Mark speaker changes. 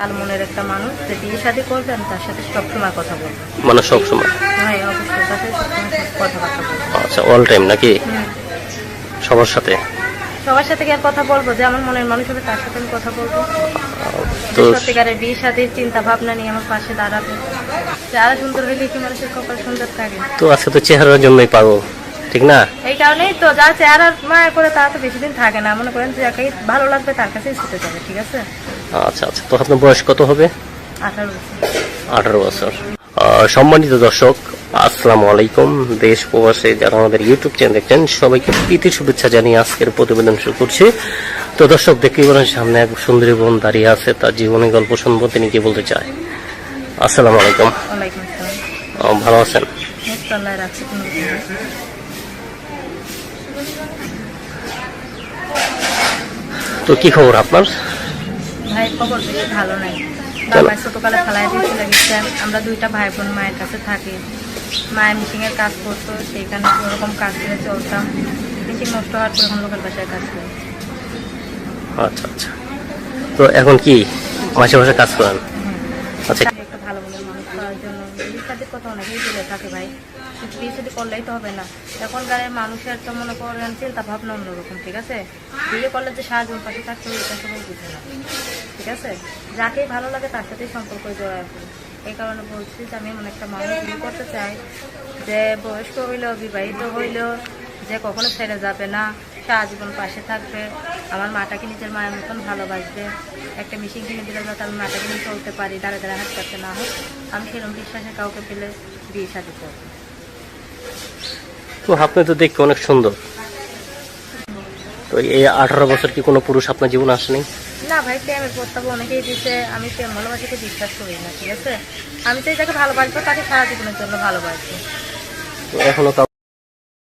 Speaker 1: আর মনের একটা মানুষ যে বিয়ে শাদী তার সাথে সবসময় কথা বলব।
Speaker 2: মানে সবসময়?
Speaker 1: হ্যাঁ অবশ্যই তার সাথে সবসময় কথাবার্তা বলব।
Speaker 2: আচ্ছা অল টাইম নাকি? সবার সাথে?
Speaker 1: সবার সাথে কি আর কথা বলব? যে আমার মনের মানুষ হবে তার সাথে আমি কথা বলব।
Speaker 2: তো
Speaker 1: সত্যিকারের বিয়ে শাদীর চিন্তা ভাবনা নিয়ে আমার পাশে দাঁড়াবে। যারা সুন্দর হইলে কি মানুষের কপাল সুন্দর থাকে?
Speaker 2: তো আজকে তো চেহারার জন্যই পাগল। ঠিক না?
Speaker 1: এই কারণেই তো যার চেহারা মায়া করে তারা তো বেশি দিন থাকে না। মনে করেন যে যাকে ভালো লাগবে তার কাছেই ছুটে যাবে ঠিক আছে?
Speaker 2: আচ্ছা আচ্ছা। তো আপনার বয়স কত হবে?
Speaker 1: আঠারো বছর।
Speaker 2: আঠারো বছর। সম্মানিত দর্শক আসসালামু আলাইকুম। দেশ প্রবাসে যারা আমাদের ইউটিউব চ্যানেল দেখছেন সবাইকে প্রীতি শুভেচ্ছা জানিয়ে আজকের প্রতিবেদন শুরু করছি। তো দর্শক দেখতেই পারেন সামনে এক সুন্দরী বোন দাঁড়িয়ে আছে। তার জীবনের গল্প শুনব তিনি কি বলতে চায়? আসসালামু আলাইকুম। ভালো আছেন? তো কি খবর আপনার?
Speaker 1: ভাই খবর ভালো নাই। বাবা ছোটকালে ফেলায় দিয়েছিল গেছে আমরা দুইটা ভাই বোন মায়ের কাছে থাকি। মায়ের মিটিং এর কাজ করতো সেইখানে ওরকম কাজ করে চলতাম। মিটিং নষ্ট হওয়ার পর এখন লোকের বাসায় কাজ করি।
Speaker 2: আচ্ছা আচ্ছা। তো এখন কি মাসে মাসে কাজ করেন? আচ্ছা
Speaker 1: আমি একটা ভালো মনের মানুষ করার জন্য শাদির কথা অনেকেই বলে থাকে ভাই কিন্তু বিয়ে শাদি করলেই তো হবে না। এখনকার মানুষের তো মনে করেন চিন্তা ভাবনা অন্যরকম, ঠিক আছে? বিয়ে করলে যে সাহায্য পাশে থাকতে হবে, এটা সবাই বুঝে না, ঠিক আছে? যাকেই ভালো লাগে তার সাথেই সম্পর্ক জড়ায় এই কারণে বলছি যে আমি এমন একটা মানুষ বিয়ে করতে চাই, যে বয়স্ক হইলেও, বিবাহিত হইলেও, যে কখনো ছেড়ে যাবে না সারা জীবন পাশে থাকবে আমার মাটাকে নিজের মায়ের মতন ভালোবাসবে। একটা মেশিন কিনে দিলে যাতে আমি মাটাকে নিয়ে চলতে পারি দাঁড়া দাঁড়া হাত কাটতে না হোক। আমি সেরকম বিশ্বাসে কাউকে পেলে বিয়ে শাদি করব।
Speaker 2: তো আপনি তো দেখতে অনেক সুন্দর। তো এই আঠারো বছর কি কোনো পুরুষ আপনার জীবনে আসেনি?
Speaker 1: না ভাই প্রেমের প্রস্তাব অনেকেই দিছে। আমি প্রেম ভালোবাসাকে বিশ্বাস করি না ঠিক আছে? আমি তো যাকে ভালোবাসবো তাকে সারা জীবনের জন্য ভালোবাসবো
Speaker 2: তো এখনও